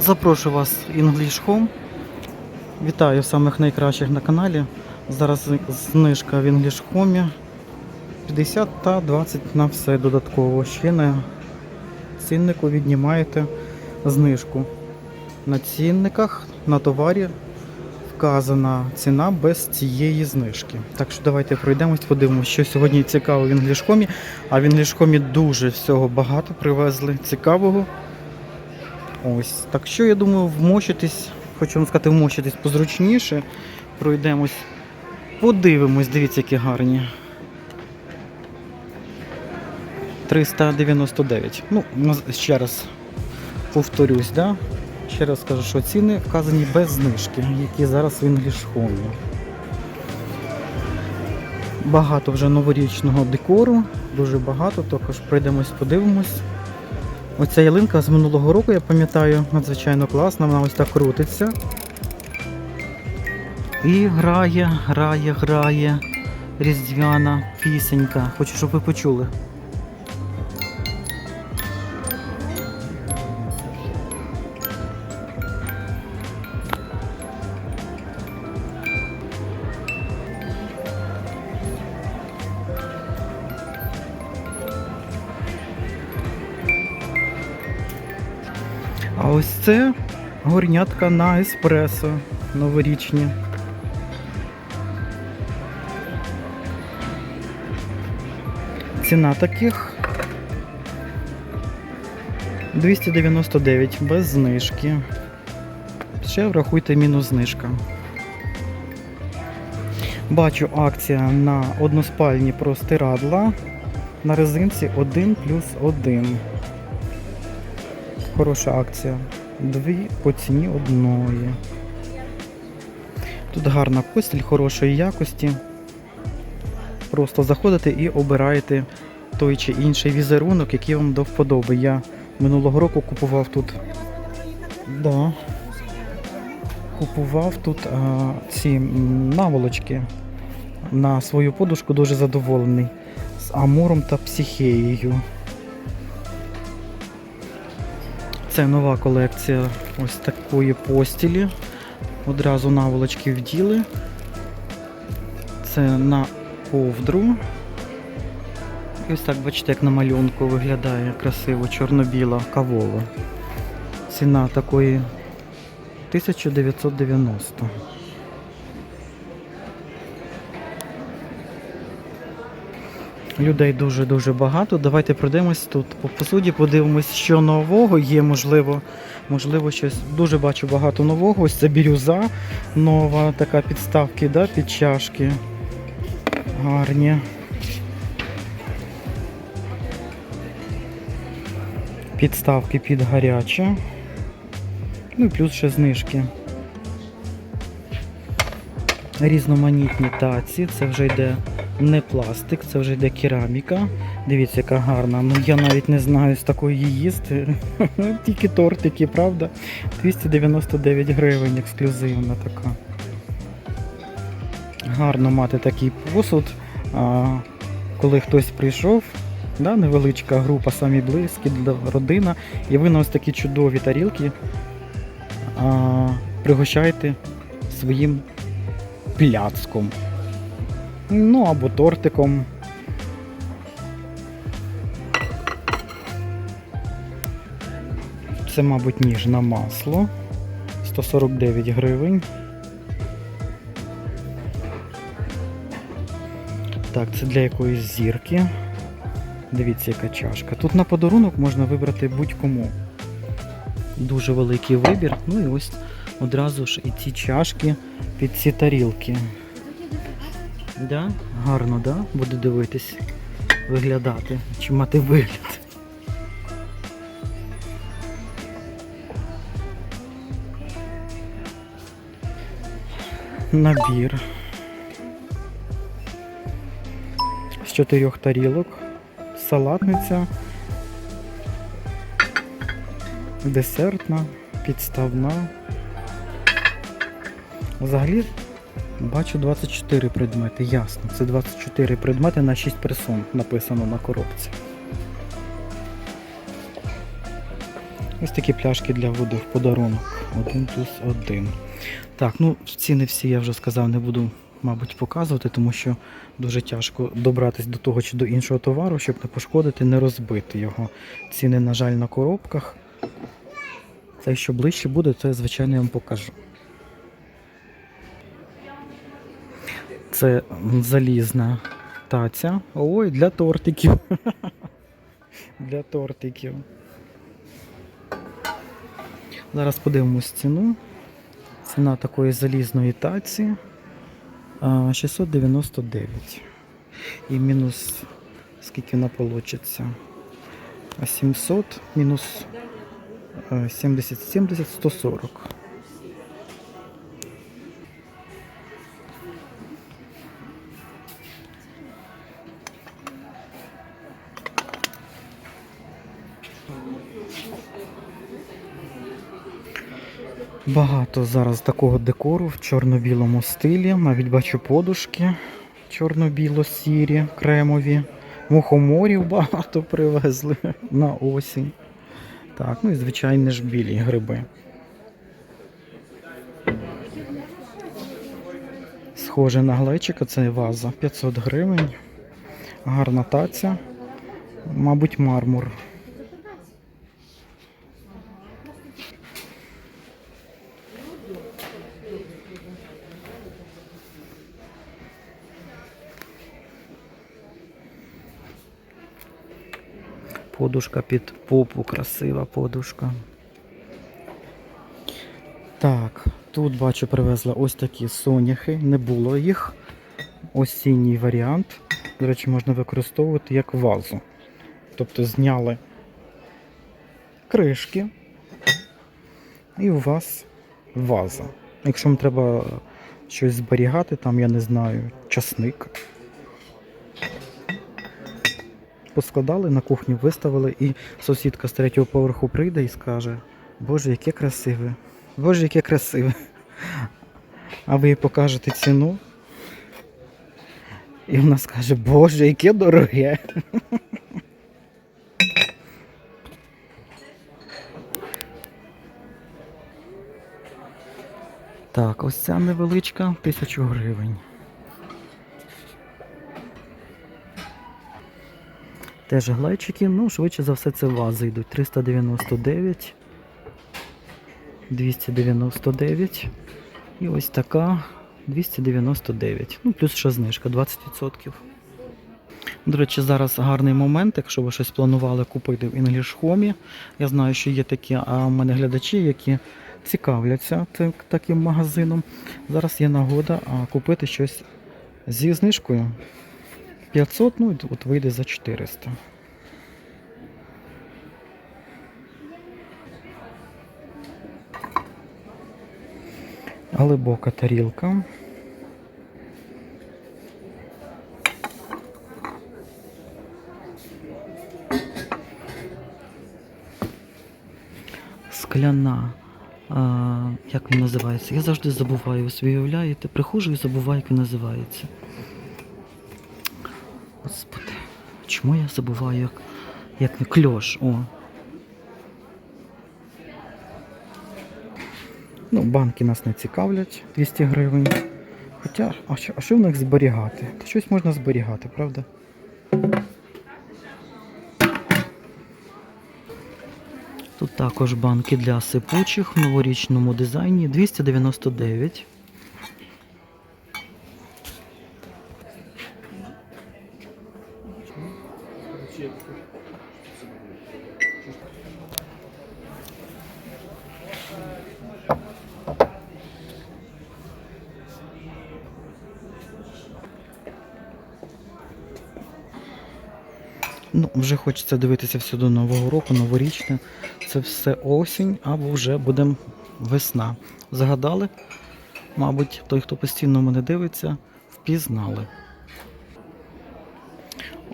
Запрошую вас English Home. Вітаю самих найкращих на каналі. Зараз знижка в English Home. 50 та 20 на все додатково. Ще на ціннику віднімаєте знижку. На цінниках на товарі вказана ціна без цієї знижки. Так що давайте пройдемось, подивимося, що сьогодні цікаво в Home. А в English дуже всього багато привезли цікавого. Ось. Так що я думаю, вмощитись, хочу вам сказати, вмощитись позручніше. Пройдемось, подивимось, дивіться, які гарні. 399. Ну, ще раз повторюсь, да? Ще раз скажу, що ціни вказані без знижки, які зараз в Home. Багато вже новорічного декору, дуже багато, також пройдемось, подивимось. Оця ялинка з минулого року, я пам'ятаю, надзвичайно класна, вона ось так крутиться. І грає, грає, грає різдвяна пісенька. Хочу, щоб ви почули. Це горнятка на еспресо новорічні. Ціна таких 299 без знижки. Ще врахуйте мінус знижка. Бачу акція на односпальні простирадла на резинці 1 плюс 1. Хороша акція. Дві по ціні одної. Тут гарна постіль хорошої якості. Просто заходите і обираєте той чи інший візерунок, який вам до вподоби. Я минулого року купував тут. Да. Купував тут а, ці наволочки на свою подушку, дуже задоволений. З амуром та психеєю. Це нова колекція ось такої постілі. Одразу наволочки вділи. Це на ковдру. І ось так, бачите, як на малюнку виглядає красиво, чорно-біла, кавова. Ціна такої 1990. Людей дуже-дуже багато. Давайте пройдемось тут по посуді, подивимось, що нового є, можливо, можливо, щось дуже бачу багато нового. Ось це бірюза нова, така підставки да, під чашки. Гарні. Підставки під гаряче. Ну і плюс ще знижки. Різноманітні таці, це вже йде не пластик, це вже йде кераміка. Дивіться, яка гарна. Ну я навіть не знаю з такої їсти. Тільки тортики, правда? 299 гривень ексклюзивна така. Гарно мати такий посуд. Коли хтось прийшов, да, невеличка група, самі близькі, родина, і ви на ось такі чудові тарілки а, пригощаєте своїм пляцком. Ну або тортиком. Це, мабуть, ніж на масло. 149 гривень. Так, це для якоїсь зірки. Дивіться, яка чашка. Тут на подарунок можна вибрати будь-кому. Дуже великий вибір. Ну і ось одразу ж і ці чашки під ці тарілки. Да? Гарно, да? Буде дивитись, виглядати, чи мати вигляд. Набір. З чотирьох тарілок. Салатниця. Десертна, підставна. Взагалі бачу 24 предмети, ясно. Це 24 предмети на 6 персон написано на коробці. Ось такі пляшки для води в подарунок. Один плюс один. Так, ну ціни всі я вже сказав, не буду, мабуть, показувати, тому що дуже тяжко добратись до того чи до іншого товару, щоб не пошкодити, не розбити його. Ціни, на жаль, на коробках. Це що ближче буде, то я звичайно вам покажу. Це залізна таця. Ой, для тортиків. Для тортиків. Зараз подивимось ціну. Ціна такої залізної таці 699. І мінус скільки вона получиться? 700 мінус е, 70, 70, 140. Багато зараз такого декору в чорно-білому стилі. Навіть бачу подушки чорно-біло-сірі, кремові. Мухоморів багато привезли на осінь. Так, ну і звичайні ж білі гриби. Схоже на глечика, це ваза 500 гривень. Гарна таця. Мабуть, мармур. Подушка під попу, красива подушка. Так, тут бачу, привезла ось такі соняхи, не було їх. Осінній варіант. До речі, можна використовувати як вазу. Тобто зняли кришки, і у вас ваза. Якщо вам треба щось зберігати, там, я не знаю, часник. Поскладали на кухню, виставили, і сусідка з третього поверху прийде і скаже: Боже, яке красиве! Боже, яке красиве. А ви їй покажете ціну. І вона скаже, Боже, яке дороге. Так, ось ця невеличка тисячу гривень. Теж глечики, ну, швидше за все, це вази йдуть. 399, 299. І ось така 299. Ну, плюс ще знижка 20%. До речі, зараз гарний момент, якщо ви щось планували купити в English Home. Я знаю, що є такі а в мене глядачі, які цікавляться таким магазином. Зараз є нагода купити щось зі знижкою. 500, ну от вийде за 400. Глибока тарілка. Скляна. А, як він називається? Я завжди забуваю, ось ви уявляєте, приходжу і забуваю, як він називається. Господи, чому я забуваю, як, як не кльош? О. Ну, банки нас не цікавлять 200 гривень. Хоча, а що, а що в них зберігати? Та щось можна зберігати, правда? Тут також банки для сипучих в новорічному дизайні 299. Хочеться дивитися все до Нового року, новорічне. Це все осінь, або вже буде весна. Загадали? Мабуть, той, хто постійно мене дивиться, впізнали.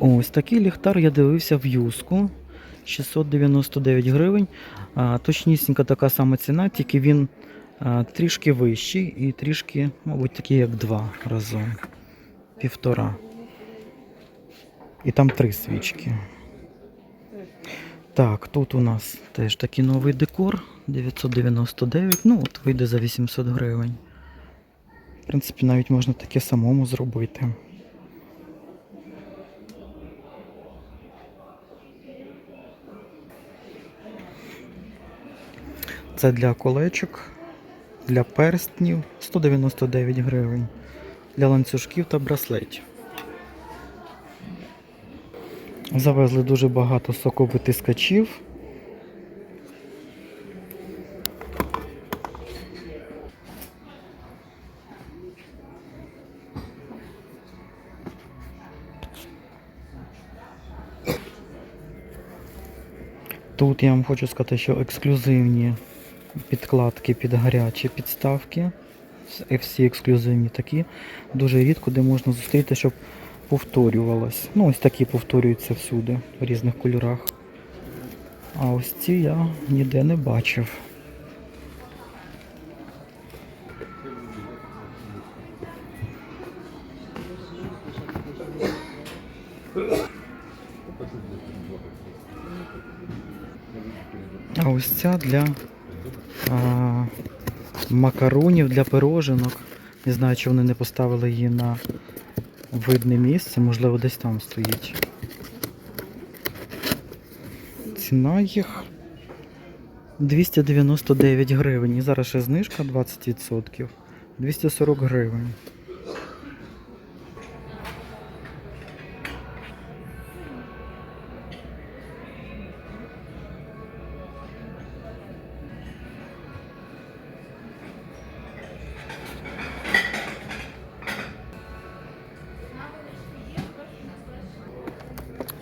Ось такий ліхтар я дивився в юску. 699 гривень. Точнісінька така сама ціна, тільки він трішки вищий і трішки, мабуть, такий, як два разом. Півтора. І там три свічки. Так, тут у нас теж такий новий декор 999, ну от вийде за 800 гривень. В принципі, навіть можна таке самому зробити. Це для колечок, для перстнів 199 гривень, для ланцюжків та браслетів. Завезли дуже багато соковитискачів. Тут я вам хочу сказати, що ексклюзивні підкладки під гарячі підставки. Всі ексклюзивні такі. Дуже рідко, де можна зустріти, щоб повторювалось. Ну, ось такі повторюються всюди, в різних кольорах. А ось ці я ніде не бачив. А ось ця для а, макаронів, для пироженок. Не знаю, чи вони не поставили її на видне місце, можливо, десь там стоїть. Ціна їх 299 гривень. Зараз ще знижка 20%. 240 гривень.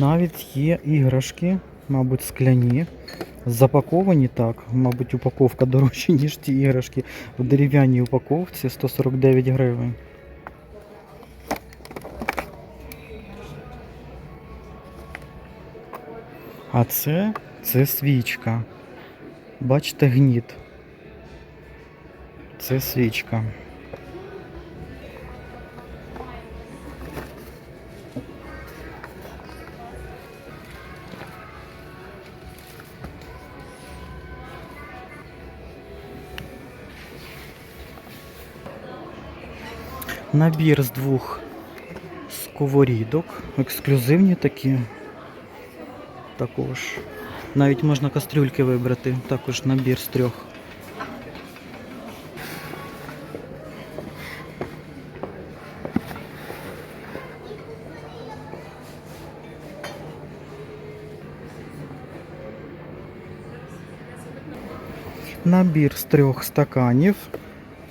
Навіть є іграшки, мабуть, скляні. Запаковані так. Мабуть, упаковка дорожча, ніж ті іграшки. В дерев'яній упаковці 149 гривень. А це, це свічка. Бачите, гніт. Це свічка. Набір з двох сковорідок, ексклюзивні такі. Також. Навіть можна кастрюльки вибрати, також набір з трьох. Набір з трьох стаканів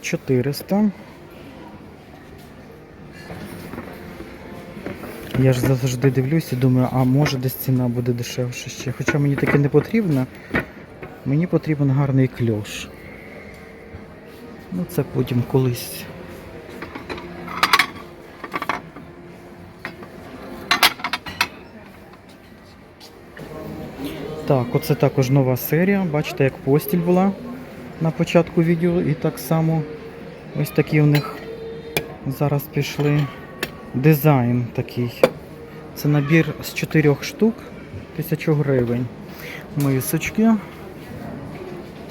400. Я ж завжди дивлюсь і думаю, а може десь ціна буде дешевше ще. Хоча мені таке не потрібно. Мені потрібен гарний кльош. Ну це потім колись. Так, оце також нова серія. Бачите, як постіль була на початку відео. І так само ось такі у них зараз пішли дизайн такий. Це набір з чотирьох штук, 1000 гривень. Мисочки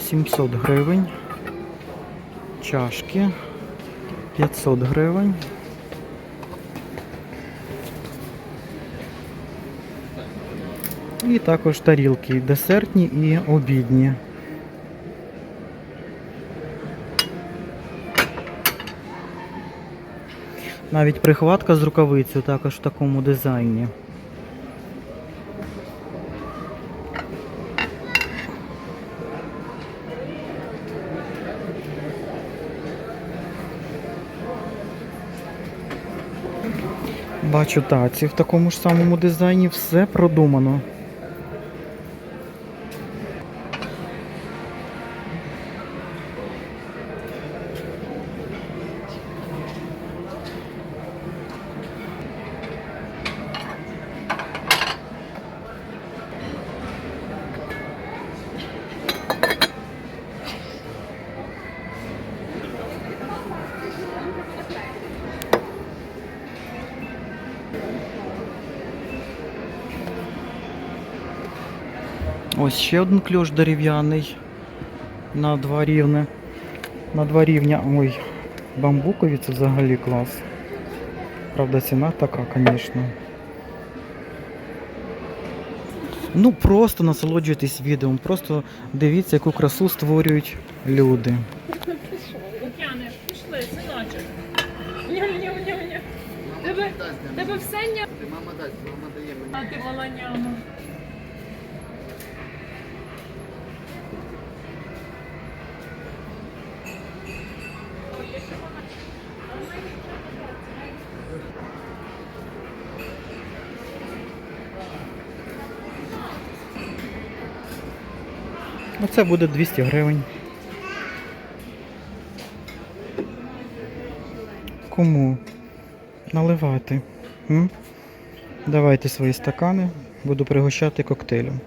700 гривень. Чашки 500 гривень. І також тарілки десертні і обідні. Навіть прихватка з рукавицею також в такому дизайні. Бачу таці в такому ж самому дизайні все продумано. Ось ще один кльош дерев'яний на два рівни. На два рівня. Ой, бамбукові це взагалі клас. Правда, ціна така, звісно. Ну, просто насолоджуйтесь відео, просто дивіться, яку красу створюють люди. Лук'яне, пішли, синочок. Ням-ням-ням-ням. Тебе, все ням. Мама дасть, мама дає мені. А ти мала Оце буде 200 гривень. Кому наливати? М? Давайте свої стакани, буду пригощати коктейлем.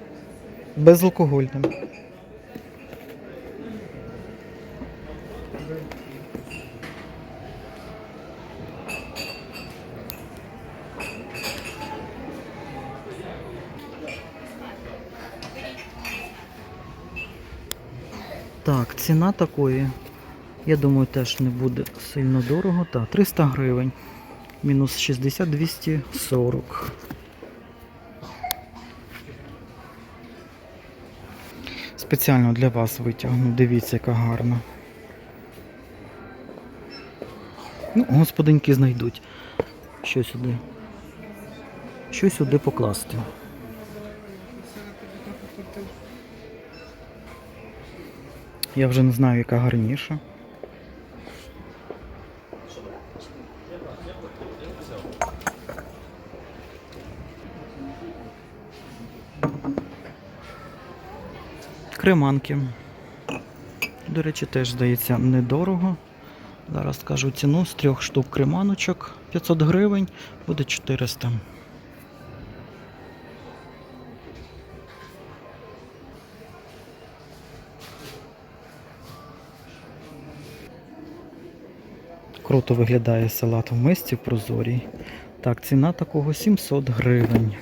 Безалкогольним. Так, ціна такої, я думаю, теж не буде сильно дорого. Так, 300 гривень. Мінус 60, 240. Спеціально для вас витягну. Дивіться, яка гарна. Ну, господинки знайдуть. Що сюди? Що сюди покласти? Я вже не знаю, яка гарніша. Креманки. До речі, теж здається недорого. Зараз скажу ціну з трьох штук креманочок 500 гривень, буде 400. Круто виглядає салат в мисці прозорій. Так, ціна такого 700 гривень.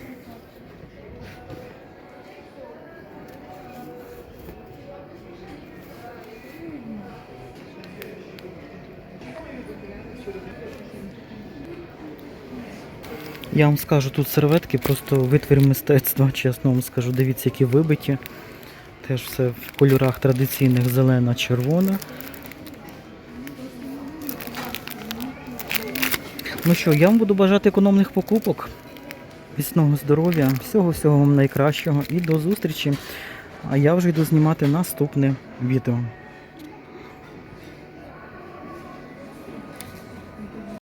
Я вам скажу, тут серветки просто витвір мистецтва, чесно вам скажу. Дивіться, які вибиті. Теж все в кольорах традиційних зелена, червона. Ну що, я вам буду бажати економних покупок, міцного здоров'я, всього-всього вам найкращого і до зустрічі. А я вже йду знімати наступне відео.